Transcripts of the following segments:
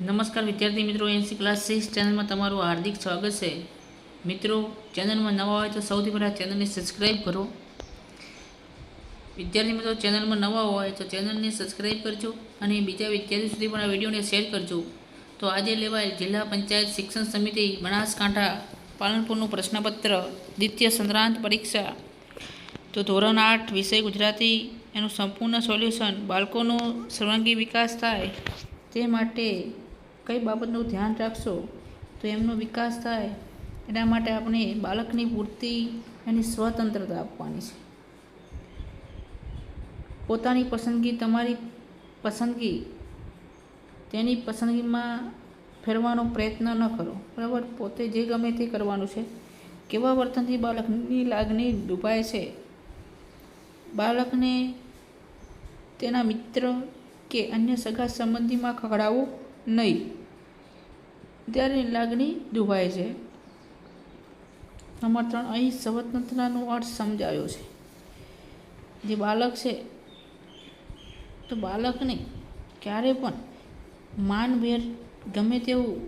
નમસ્કાર વિદ્યાર્થી મિત્રો, એનસી ક્લાસ સિક્સ ચેનલમાં તમારું હાર્દિક સ્વાગત છે. મિત્રો, ચેનલમાં નવા હોય તો સૌથી પહેલાં ચેનલને સબસ્ક્રાઈબ કરો. વિદ્યાર્થી મિત્રો, ચેનલમાં નવા હોય તો ચેનલને સબસ્ક્રાઈબ કરજો અને બીજા વિદ્યાર્થી સુધી પણ આ વિડીયોને શેર કરજો. તો આજે લેવાયેલ જિલ્લા પંચાયત શિક્ષણ સમિતિ બનાસકાંઠા પાલનપુરનું પ્રશ્નપત્ર, દ્વિતીય સંક્રાંત પરીક્ષા. તો ધોરણ આઠ, વિષય ગુજરાતી, એનું સંપૂર્ણ સોલ્યુશન બાળકોનો સર્વાંગી વિકાસ થાય તે માટે કઈ બાબતનું ધ્યાન રાખશો, તો એમનો વિકાસ થાય. એના માટે આપણે બાળકની પૂરતી એની સ્વતંત્રતા આપવાની છે. પોતાની પસંદગી તમારી પસંદગી, તેની પસંદગીમાં ફેરવાનો પ્રયત્ન ન કરો. બરાબર? પોતે જે ગમે તે કરવાનું છે. કેવા વર્તનથી બાળકની લાગણી ડૂબાય છે? બાળકને તેના મિત્ર કે અન્ય સગા સંબંધીમાં ખગડાવવું નહીં. ત્યારે લાગણી દુભાય છે. નંબર ત્રણ, અહીં સ્વતંત્રતાનો અર્થ સમજાયો છે. જે બાળક છે, તો બાળકને ક્યારે પણ માનભેર ગમે તેવું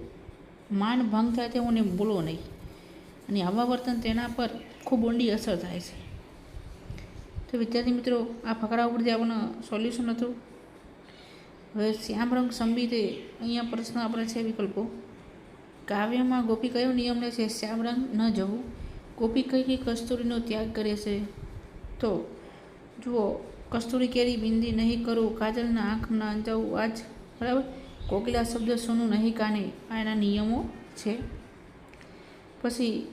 માન ભંગ થાય તેવું બોલો નહીં. અને આવા વર્તન તેના પર ખૂબ ઊંડી અસર થાય છે. તો વિદ્યાર્થી મિત્રો, આ ફકરા ઉપરથી આપણને સોલ્યુશન હતું હવે શ્યામ રંગ સંબીતે અહીંયા પ્રશ્ન આપણે છે વિકલ્પો. કાવ્યમાં ગોપી કયો નિયમ લે છે? શ્યામ રંગ ન જવું. ગોપી કઈ કસ્તુરીનો ત્યાગ કરે છે? તો જુઓ, કસ્તુરી કેરી બિંદી નહીં કરું, કાજલના આંખના અંજાવું આજ, બરાબર? કોકિલા શબ્દ સોનું નહીં કાને, આ એના નિયમો છે. પછી,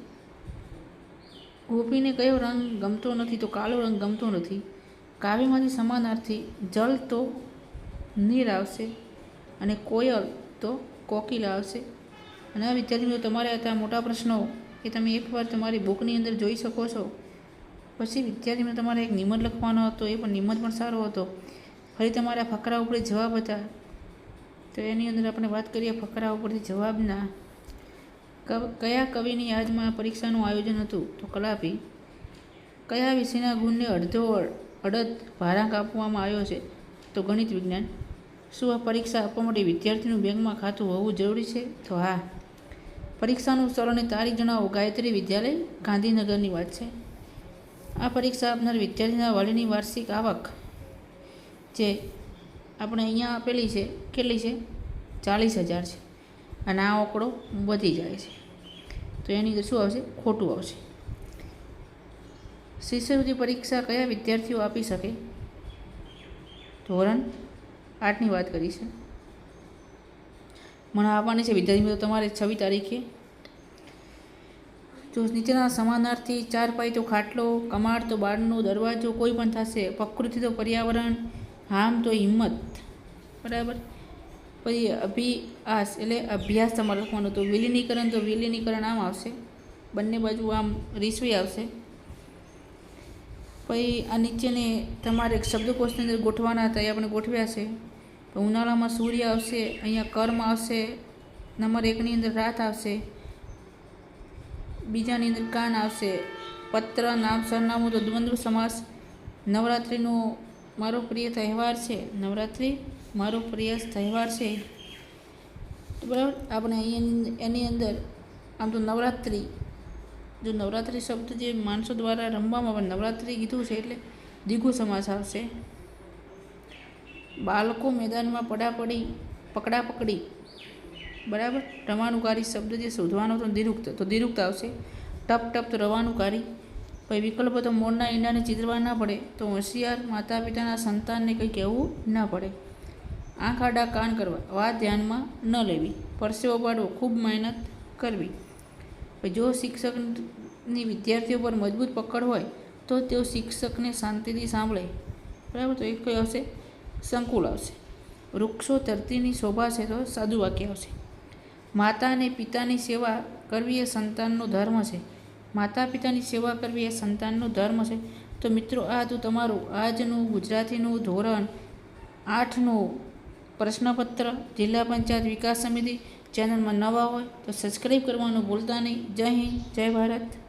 ગોપીને કયો રંગ ગમતો નથી તો કાળો રંગ ગમતો નથી. કાવ્યમાંથી સમાનાર્થી જલ તો નીર આવશે અને કોયલ તો કોકિલ આવશે. અને આ વિદ્યાર્થી મિત્રો, તમારે હતા મોટા પ્રશ્નો એ તમે એકવાર તમારી બુકની અંદર જોઈ શકો છો. પછી વિદ્યાર્થી મિત્રો, તમારે એક નિમત લખવાનો હતો, એ પણ નિમત પણ સારો હતો. ફરી તમારા ફકરા ઉપર જવાબ હતા. તો એની અંદર આપણે વાત કરીએ ફકરા ઉપરથી જવાબના. કયા કવિની યાદમાં પરીક્ષાનું આયોજન હતું? તો કલાપી. કયા વિષયના ગુણને અડધો અડધ ભારાંક આપવામાં આવ્યો છે? તો ગણિત વિજ્ઞાન. શું આ પરીક્ષા આપવા માટે વિદ્યાર્થીનું બેંકમાં ખાતું હોવું જરૂરી છે? તો હા. પરીક્ષાનું સ્થળ અને તારીખ જણાવો. ગાયત્રી વિદ્યાલય, ગાંધીનગરની વાત છે. આ પરીક્ષા આપનાર વિદ્યાર્થીના વાલીની વાર્ષિક આવક જે આપણે અહીંયા આપેલી છે, કેટલી છે? ચાલીસ હજાર છે. અને આ આંકડો વધી જાય છે. તો એની શું આવશે? ખોટું આવશે. શિષ્યવૃત્તિ પરીક્ષા કયા વિદ્યાર્થીઓ આપી શકે? ધોરણ આઠની વાત કરી છે. મને આપવાની છે વિદ્યાર્થી મિત્રો, તમારે છવ્વી તારીખે જો નીચેના સમાનાર્થી ચાર પાઈ તો ખાટલો, કમાડ તો બારનો દરવાજો, કોઈ પણ થશે, પ્રકૃતિ તો પર્યાવરણ હામ તો હિંમત. બરાબર? પછી અભિઆસ, એટલે અભ્યાસ તમારે લખવાનો. તો વિલીનીકરણ તો વિલીનીકરણ આમ આવશે. બંને બાજુ આમ રીસવી આવશે. પછી આ નીચેને તમારે શબ્દકોશની અંદર ગોઠવાના હતા એ આપણે ગોઠવ્યા છે. તો ઉનાળામાં સૂર્ય આવશે, અહીંયા કર્મ આવશે, નંબર એકની અંદર રાત આવશે, બીજાની અંદર કાન આવશે, પત્ર, નામ, સરનામું તો દ્વંદ્વ સમાસ. નવરાત્રિનો મારો પ્રિય તહેવાર છે. નવરાત્રિ મારો પ્રિય તહેવાર છે. બરાબર? આપણે અહીંયા એની અંદર, આમ તો નવરાત્રિ જો નવરાત્રિ શબ્દ જે માણસો દ્વારા રમવામાં આવે, નવરાત્રિ કીધું છે એટલે દીઘો સમાસ આવશે. બાળકો મેદાનમાં પડાપડી પકડા પકડી. બરાબર? રવાનુકારી શબ્દ જે શોધવાનો તો દિરુક્ત તો દિરુક્ત આવશે. ટપ ટપ તો રવાનુકારી પછી વિકલ્પ તો મોરના ઈંડાને ચિતરવા ના પડે, તો હોશિયાર માતા પિતાના સંતાનને કંઈ કહેવું ના પડે. આંખ આડા કાન કરવા, વાત ધ્યાનમાં ન લેવી. પરસેવો પાડવો, ખૂબ મહેનત કરવી. જો શિક્ષકની વિદ્યાર્થીઓ પર મજબૂત પકડ હોય, તો તેઓ શિક્ષકને શાંતિથી સાંભળે. બરાબર? તો એક કઈ આવશે? સંકુલ આવશે. વૃક્ષો ધરતીની શોભા છે તો સાદું વાક્ય આવશે. માતા અને પિતાની સેવા કરવી એ સંતાનનો ધર્મ છે. માતા પિતાની સેવા કરવી એ સંતાનનો ધર્મ છે. તો મિત્રો, આ હતું તમારું આજનું ગુજરાતીનું ધોરણ આઠનું પ્રશ્નપત્ર, જિલ્લા પંચાયત વિકાસ સમિતિ ચેનલમાં નવા હોય તો સબસ્ક્રાઈબ કરવાનું ભૂલતા નહીં. જય હિન્દ જય ભારત.